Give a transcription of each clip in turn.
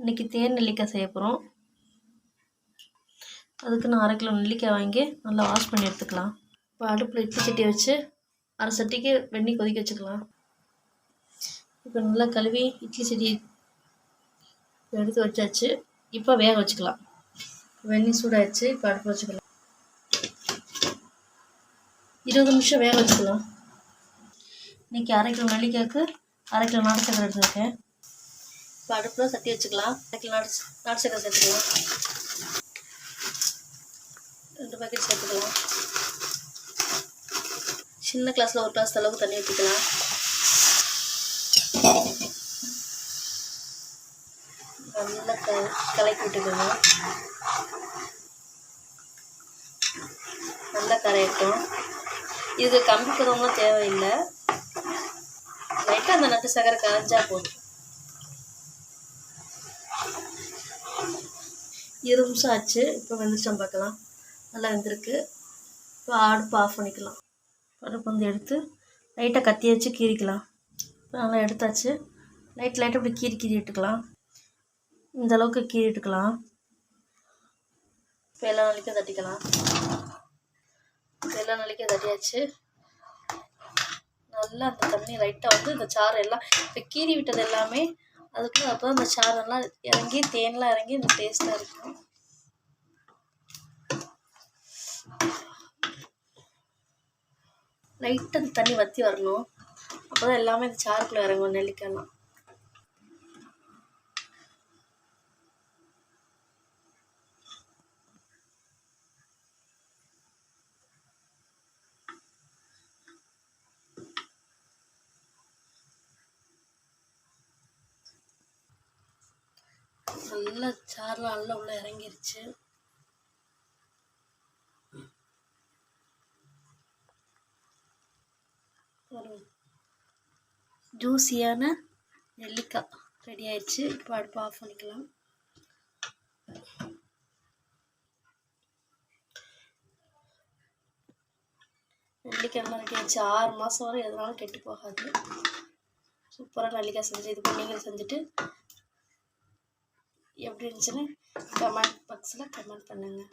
இன்றைக்கி தேன் நெல்லிக்காய் செய்ய போகிறோம் அதுக்கு நான் அரை கிலோ நெல்லிக்காய் வாங்கி நல்லா வாஷ் பண்ணி எடுத்துக்கலாம். இப்போ அடுப்பில் இட்லி சட்டி வச்சு அரை சட்டிக்கு வெந்நீர் கொதிக்க வச்சுக்கலாம். இப்போ நல்லா கழுவி இட்லி சட்டி எடுத்து வச்சாச்சு. இப்போ வேக வச்சுக்கலாம். வெந்நீர் சூடாகிடுச்சு இப்போ அடுப்பு வச்சுக்கலாம். இருபது நிமிஷம் வேக வச்சுக்கலாம். இன்றைக்கி அரை கிலோ நெல்லிக்காய்க்கு அரை கிலோ நாட்டு சக்கரை எடுத்துருக்கேன். இப்போ அடுப்பில் சட்டி வச்சுக்கலாம். அரை கிலோ நாட்டு சக்கரை சேர்த்துக்கலாம். ரெண்டு பாக்கெட் சேர்த்துக்கலாம். சின்ன கிளாஸில் ஒரு கிளாஸ் அளவுக்கு தண்ணி ஊற்றிக்கலாம் நல்லா க கலக்கி விட்டுக்கோங்க. நல்லா கரையட்டும். இதுக்கு கம்பிக்கிறவங்களும் தேவையில்லை. லைட்டாக அந்த நட்டு சக்கரை கரைஞ்சா போதும். இரு நிமிஷம் ஆச்சு. இப்போ வெந்துச்சோம் பார்க்கலாம். நல்லா வெந்திருக்கு. இப்போ அடுப்பு ஆஃப் பண்ணிக்கலாம். அடுப்பு வந்து எடுத்து லைட்டாக கத்தி வச்சு கீறிக்கலாம். இப்போ நல்லா எடுத்தாச்சு. லைட் லைட்டாக இப்படி கீறி கீறி விட்டுக்கலாம் இந்த அளவுக்கு கீறி விட்டுக்கலாம் இப்போ எல்லா நாளைக்கும் தட்டிக்கலாம். எல்லா நாளைக்கும் தட்டியாச்சு. நல்லா அந்த தண்ணி லைட்டாக வந்து இந்த சாறு எல்லாம் இப்போ கீறி விட்டது எல்லாமே அதுக்குள்ளே அப்போ அந்த சாரெல்லாம் இறங்கி தேன்லாம் இறங்கி இந்த டேஸ்ட்டாக இருக்கும் லைட்டாக அந்த தண்ணி வற்றி வரணும். அப்போ தான் எல்லாமே இந்த சாருக்குள்ளே இறங்கும் நெல்லிக்காய்லாம். நல்லா சாரெலாம் நல்லா உள்ளே இறங்கிருச்சு. ஒரு ஜூஸியான நெல்லிக்காய் ரெடி ஆயிடுச்சு. இப்போ அடுப்பு ஆஃப் பண்ணிக்கலாம். நெல்லிக்காய் ரெடி ஆயிடுச்சு. ஆறு மாதம் வரை எதனாலும் கெட்டு போகாது. சூப்பராக நெல்லிக்காய் செஞ்சு இது நீங்களும் செஞ்சுட்டு எப்படி இருந்துச்சுன்னு கமெண்ட் பாக்ஸில் கமெண்ட் பண்ணுங்கள்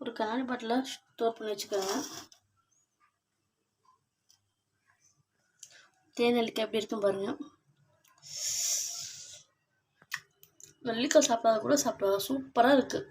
ஒரு கண்ணாடி பாட்டில் ஸ்டோர் பண்ணி வச்சுக்கோங்க. தேன் எப்படி இருக்கும் பாருங்கள் நெல்லிக்காய் சாப்பிடாத கூட சாப்பிடுவாங்க சூப்பராக இருக்குது